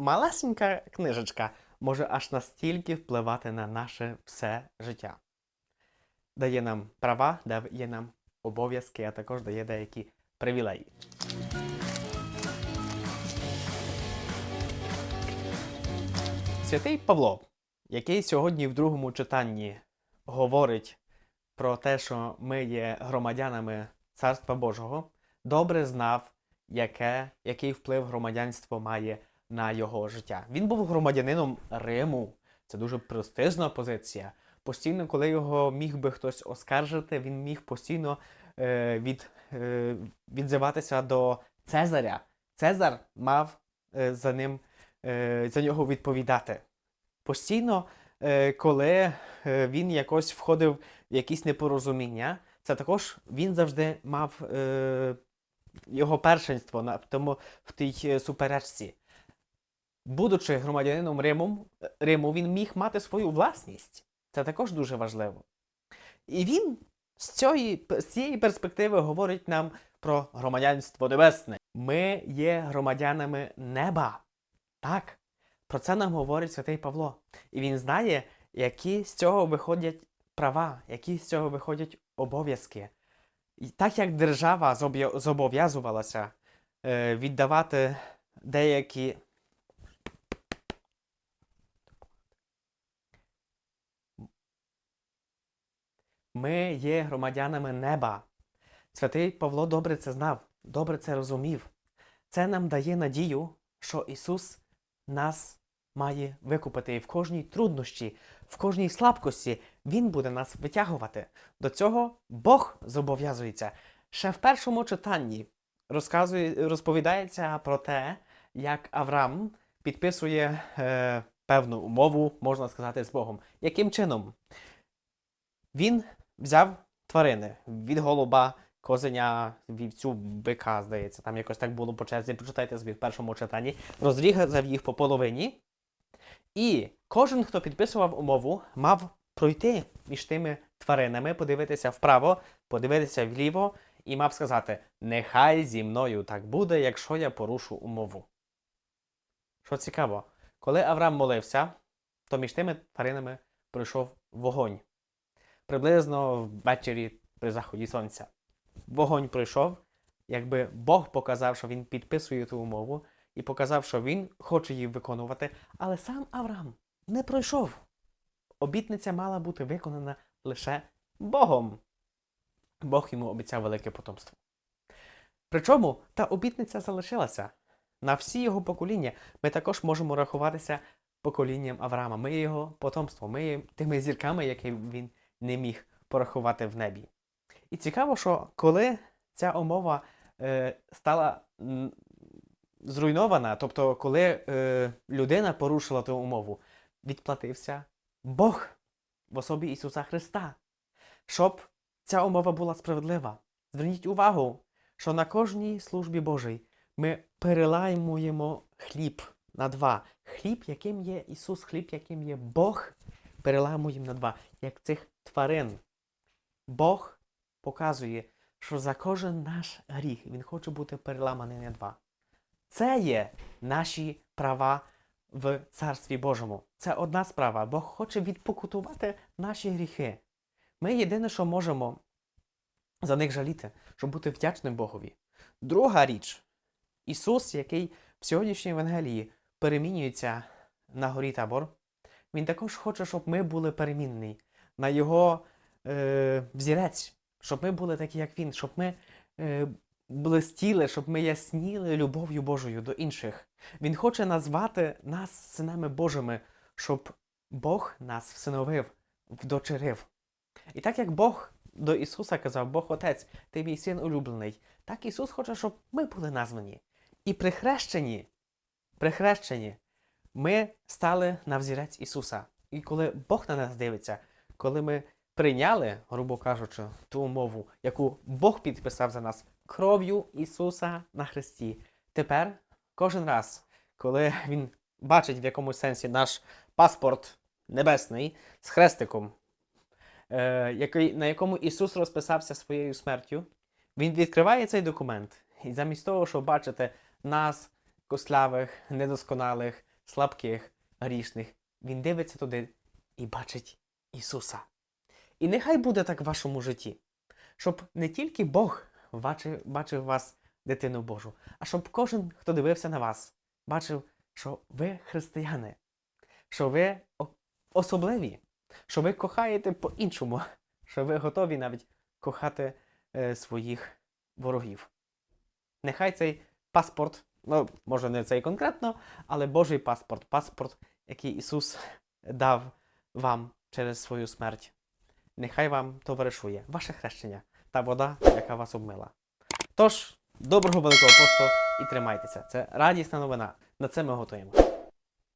малесенька книжечка може аж настільки впливати на наше все життя. Дає нам права, дає нам обов'язки, а також дає деякі привілеї. Святий Павло, який сьогодні в другому читанні говорить про те, що ми є громадянами Царства Божого, добре знав, яке, який вплив громадянство має на його життя. Він був громадянином Риму. Це дуже престижна позиція. Постійно, коли його міг би хтось оскаржити, він міг постійно е, від, е, відзиватися до Цезаря. Цезар мав е, за ним е, за нього відповідати. Постійно, е, коли е, він якось входив в якісь непорозуміння, це також він завжди мав е, його першенство на тому в тій е, суперечці. Будучи громадянином Риму, Риму, він міг мати свою власність. Це також дуже важливо. І він з цієї, з цієї перспективи говорить нам про громадянство небесне. Ми є громадянами неба. Так, про це нам говорить святий Павло. І він знає, які з цього виходять права, які з цього виходять обов'язки. І так як держава зобов'язувалася е, віддавати деякі. Ми є громадянами неба. Святий Павло добре це знав, добре це розумів. Це нам дає надію, що Ісус нас має викупити і в кожній труднощі, в кожній слабкості Він буде нас витягувати. До цього Бог зобов'язується. Ще в першому читанні розказує, розповідається про те, як Авраам підписує е, певну умову, можна сказати, з Богом. Яким чином? Він взяв тварини від голуба, козеня, вівцю, бика, здається, там якось так було по черзі, почитайте собі в першому читанні, розрізав їх по половині. І кожен, хто підписував умову, мав пройти між тими тваринами, подивитися вправо, подивитися вліво і мав сказати: Нехай зі мною так буде, якщо я порушу умову. Що цікаво, коли Авраам молився, то між тими тваринами пройшов вогонь. Приблизно ввечері при заході сонця. Вогонь пройшов, якби Бог показав, що він підписує ту умову, і показав, що він хоче її виконувати, але сам Авраам не пройшов. Обітниця мала бути виконана лише Богом. Бог йому обіцяв велике потомство. Причому та обітниця залишилася. На всі його покоління ми також можемо рахуватися поколінням Авраама. Ми його потомство, ми тими зірками, які він не міг порахувати в небі. І цікаво, що коли ця умова е, стала зруйнована, тобто, коли е, людина порушила ту умову, відплатився Бог в особі Ісуса Христа, щоб ця умова була справедлива. Зверніть увагу, що на кожній службі Божій ми переламуємо хліб на два. Хліб, яким є Ісус, хліб, яким є Бог, переламуємо на два, як цих тварин. Бог показує, що за кожен наш гріх Він хоче бути переламаний на два. Це є наші права в Царстві Божому. Це одна справа. Бог хоче відпокутувати наші гріхи. Ми єдине, що можемо за них жаліти, щоб бути вдячним Богові. Друга річ Ісус, який в сьогоднішній Евангелії перемінюється на горі табор, Він також хоче, щоб ми були перемінні на Його е, взірець, щоб ми були такі, як Він, щоб ми е, блистіли, щоб ми ясніли любов'ю Божою до інших. Він хоче назвати нас синами Божими, щоб Бог нас всиновив, вдочерив. І так як Бог до Ісуса казав, Бог Отець, ти мій син улюблений, так Ісус хоче, щоб ми були названі. І при хрещенні, при хрещенні ми стали на взірець Ісуса. І коли Бог на нас дивиться, коли ми прийняли, грубо кажучи, ту умову, яку Бог підписав за нас кров'ю Ісуса на Христі, тепер кожен раз, коли Він бачить в якомусь сенсі наш паспорт небесний з хрестиком, е, який, на якому Ісус розписався своєю смертю, Він відкриває цей документ. І замість того, щоб бачити нас, кослявих, недосконалих, слабких, грішних. Він дивиться туди і бачить Ісуса. І нехай буде так в вашому житті, щоб не тільки Бог бачив, вас, дитину Божу, а щоб кожен, хто дивився на вас, бачив, що ви християни, що ви особливі, що ви кохаєте по-іншому, що ви готові навіть кохати е, своїх ворогів. Нехай цей паспорт, ну, може не цей конкретно, але Божий паспорт, паспорт, який Ісус дав вам через свою смерть. Нехай вам товаришує ваше хрещення та вода, яка вас обмила. Тож, доброго великого посту і тримайтеся. Це радісна новина. На це ми готуємо.